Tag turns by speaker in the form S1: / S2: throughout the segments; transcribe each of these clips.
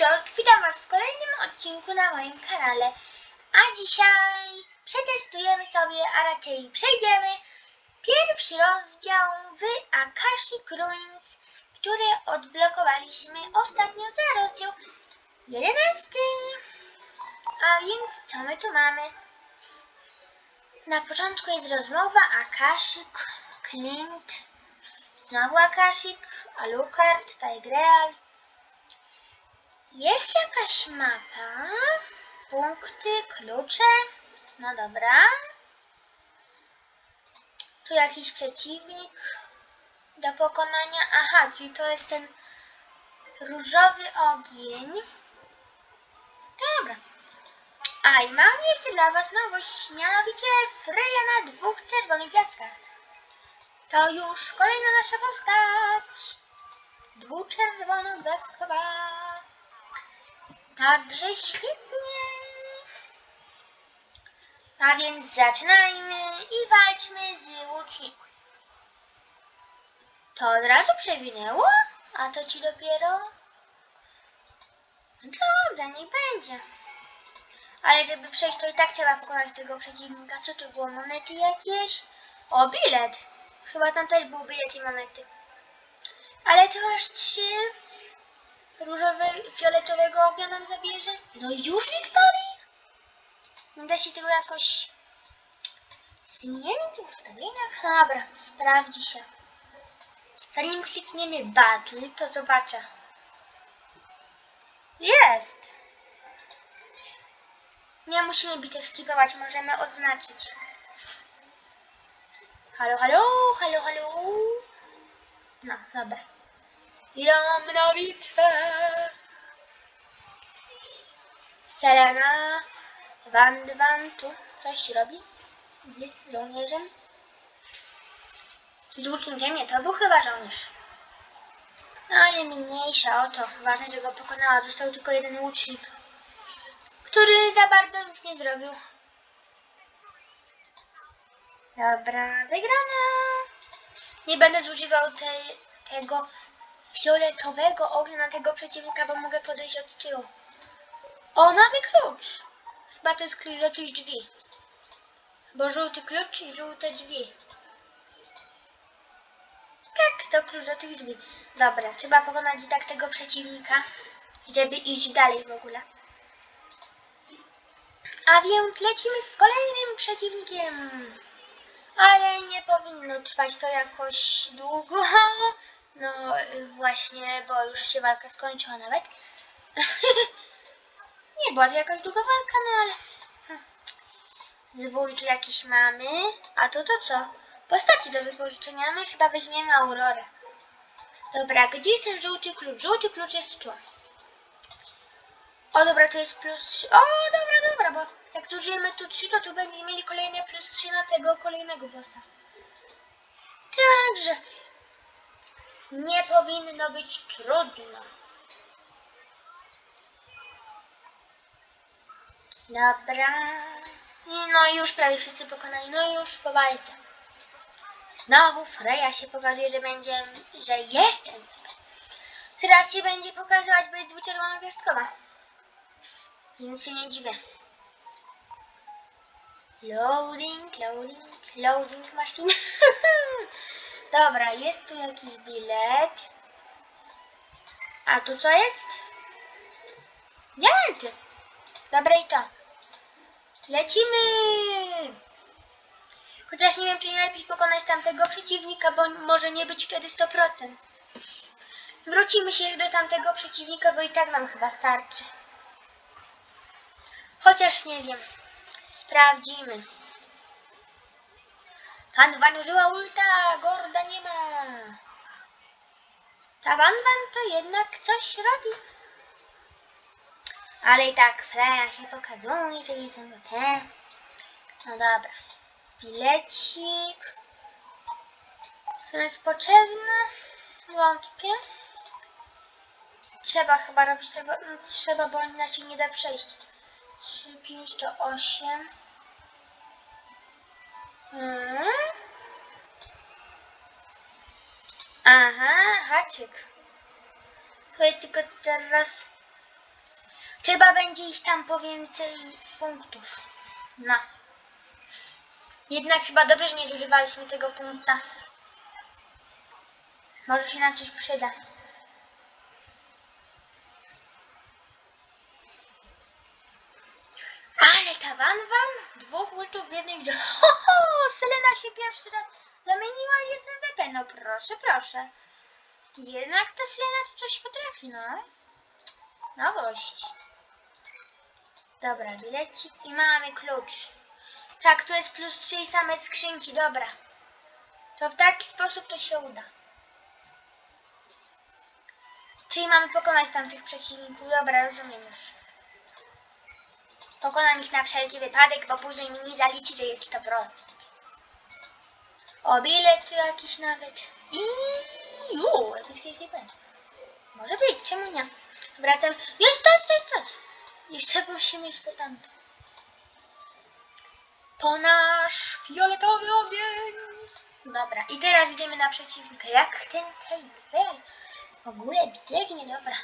S1: George, witam Was w kolejnym odcinku na moim kanale. A dzisiaj przetestujemy sobie, a raczej przejdziemy pierwszy rozdział w Akashic Ruins, który odblokowaliśmy ostatnio za rozdział 11. A więc co my tu mamy? Na początku jest rozmowa Akashic, Clint, znowu Akashic, Alucard, Tigreal. Jest jakaś mapa, punkty, klucze. No dobra. Tu jakiś przeciwnik do pokonania. Aha, czyli to jest ten różowy ogień. Dobra. A i mam jeszcze dla Was nowość, mianowicie Freya na dwóch czerwonych gwiazdkach. To już kolejna nasza postać. Dwuczerwonogwiazdkowa. Także świetnie. A więc zaczynajmy i walczmy z łucznikiem. To od razu przewinęło? A to ci dopiero? No Dobra, niech będzie. Ale żeby przejść, to i tak trzeba pokonać tego przeciwnika. Co tu było? Monety jakieś? O, bilet! Chyba tam też był bilet i monety. Ale to aż trzy różowe, fioletowego ognia nam zabierze. No już Wiktorii? Nie da się tego jakoś zmienić w ustawieniach? Dobra, sprawdzi się. Zanim klikniemy battle, to zobaczę. Jest! Nie musimy bitew skipować, możemy odznaczyć. Halo, halo, halo, halo. No, dobra. Idę na bitwę. Selena Van Van tu coś robi z żołnierzem. Z łucznikiem nie, to był chyba żołnierz. No ale mniejsza o to. Ważne, że go pokonała. Został tylko jeden łucznik, który za bardzo nic nie zrobił. Dobra, wygrana. Nie będę zużywał tego fioletowego ognia na tego przeciwnika, bo mogę podejść od tyłu. O, mamy klucz. Chyba to jest klucz do tych drzwi. Bo żółty klucz i żółte drzwi. Tak, to klucz do tych drzwi. Dobra, trzeba pokonać i tak tego przeciwnika, żeby iść dalej w ogóle. A więc lecimy z kolejnym przeciwnikiem. Ale nie powinno trwać to jakoś długo. No właśnie, bo już się walka skończyła nawet. nie była to jakaś długa walka, no ale... hm. Zwój tu jakiś mamy. A to to co? Postaci do wypożyczenia. My chyba weźmiemy Aurorę. Dobra, gdzie jest ten żółty klucz? Żółty klucz jest tu. O dobra, to jest plus 3. O dobra, dobra, bo jak zużyjemy tu 3, to tu będziemy mieli kolejne plus 3 na tego kolejnego bossa. Także nie powinno być trudno. Dobra. No i już prawie wszyscy pokonani. No już po walce. Znowu Freya się pokazuje, że będzie, że jestem. Teraz się będzie pokazywać, bo jest dwuczerwona gwiazdkowa. Więc się nie dziwię. Loading, loading, loading machine. Dobra, jest tu jakiś bilet. A tu co jest? Diamenty. Dobra i to. Lecimy! Chociaż nie wiem, czy nie lepiej pokonać tamtego przeciwnika, bo może nie być wtedy 100%. Wrócimy się do tamtego przeciwnika, bo i tak nam chyba starczy. Chociaż nie wiem. Sprawdzimy. Pan Van użyła ulta, Gorda nie ma. Ta Van to jednak coś robi. Ale i tak Freya się pokazuje, że jest MVP. No dobra. Bilecik. Co jest potrzebne? Wątpię. Trzeba chyba robić tego. no, Trzeba, bo inaczej nie da przejść. 3, 5 to 8. Aha, haczyk. To jest tylko teraz Trzeba będzie iść tam po więcej punktów. No. Jednak chyba dobrze, że nie zużywaliśmy tego punkta. Może się nam coś przyda. Ale ta Van, dwóch ultów w jednej grze. No proszę, proszę. Jednak ta Selena to coś potrafi, no. Nowość. Dobra, bilecik i mamy klucz. Tak, tu jest plus 3 i same skrzynki, dobra. To w taki sposób to się uda. Czyli mamy pokonać tamtych przeciwników. Dobra, rozumiem już. Pokonam ich na wszelki wypadek, bo później mi nie zaliczy, że jest 100%. O, bilet tu jakiś nawet. I Uuu, epickie ekipy. Może być, czemu nie? Wracam. Jest, to to to. Jeszcze musimy iść po tamto. Po nasz fioletowy ogień. Dobra, i teraz idziemy na przeciwnika. Jak ten Tail w ogóle biegnie, dobra.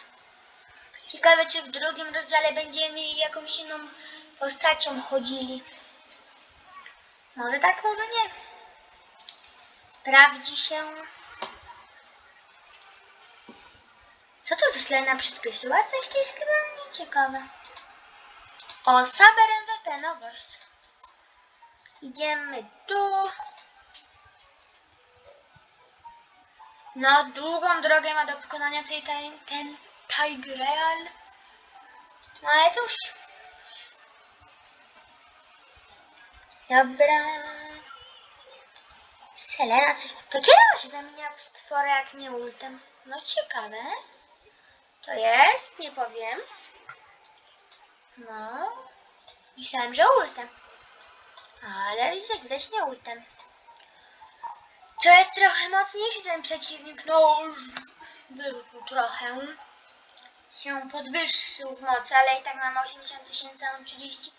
S1: Ciekawe, czy w drugim rozdziale będziemy jakąś inną postacią chodzili. Może tak, może nie. Sprawdzi się. Co za Selena przyspieszyła? Coś to jest chyba nieciekawe. O, Saber MVP, nowość. Idziemy tu. No, długą drogę ma do pokonania tej, tej, ten Tigreal. No ale cóż. Dobra. Selena, coś... To kiedy on się zamienia w stworę, jak nie ultem? No ciekawe. To jest, nie powiem. No. Myślałem, że ultem. Ale jak widać nie ultem. To jest trochę mocniejszy ten przeciwnik. No wyrósł trochę. Się podwyższył w mocy, ale i tak mam 80 tysięcy, a on 30.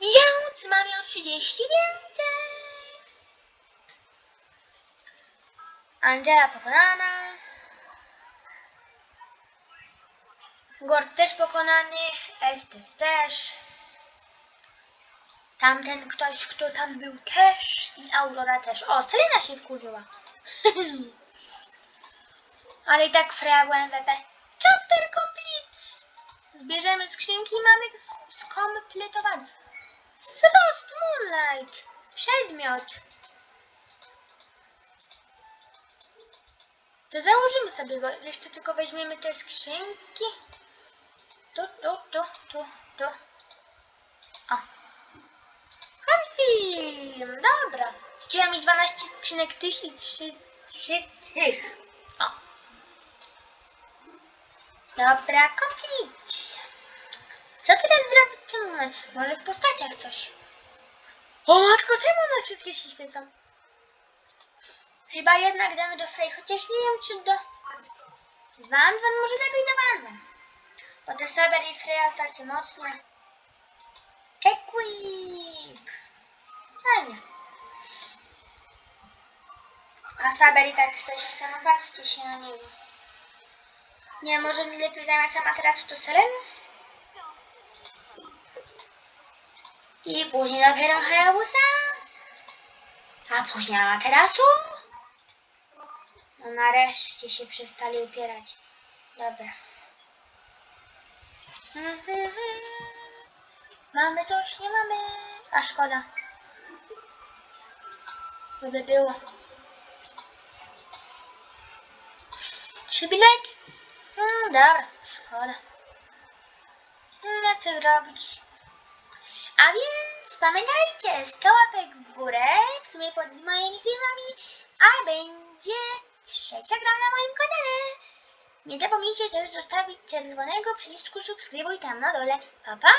S1: Więc mam ją 30 więcej. Angela pokonana. Gord też pokonany. Estes też. Tamten ktoś, kto tam był też. I Aurora też. O, Selena się wkurzyła. Ale i tak Freya była MVP. Chapter complete. Zbierzemy skrzynki i mamy skompletowany. Frost Moonlight. Przedmiot. To założymy sobie go. Jeszcze tylko weźmiemy te skrzynki. Tu, tu, tu, tu, tu. O. Film, dobra. Chciałam mieć 12 skrzynek tych i 3, 3 tych. O. Dobra, kopić. Co teraz zrobić w tym momencie? Może w postaciach coś. O matko, czemu one wszystkie się świecą? Chyba jednak damy do Frey, chociaż nie wiem czy do... Van Van może lepiej do Van. Bo te Saber i Freya tacy mocne. Equip! Fajnie. A Saber i tak chce, no patrzcie się na niego. Nie, może nie lepiej zamiast materasu to Seleny? I później dopiero Hayabusa? A później materasu? No nareszcie się przestali upierać. Dobra. Mamy coś, nie mamy. A szkoda. By było. Trzy bilety? Mm, dobra, szkoda. No co zrobić? A więc pamiętajcie, 100 łapek w górę, w sumie pod moimi filmami, a będzie trzecia gra na moim kanale. Nie zapomnijcie też zostawić czerwonego przycisku subskrybuj tam na dole. Pa pa!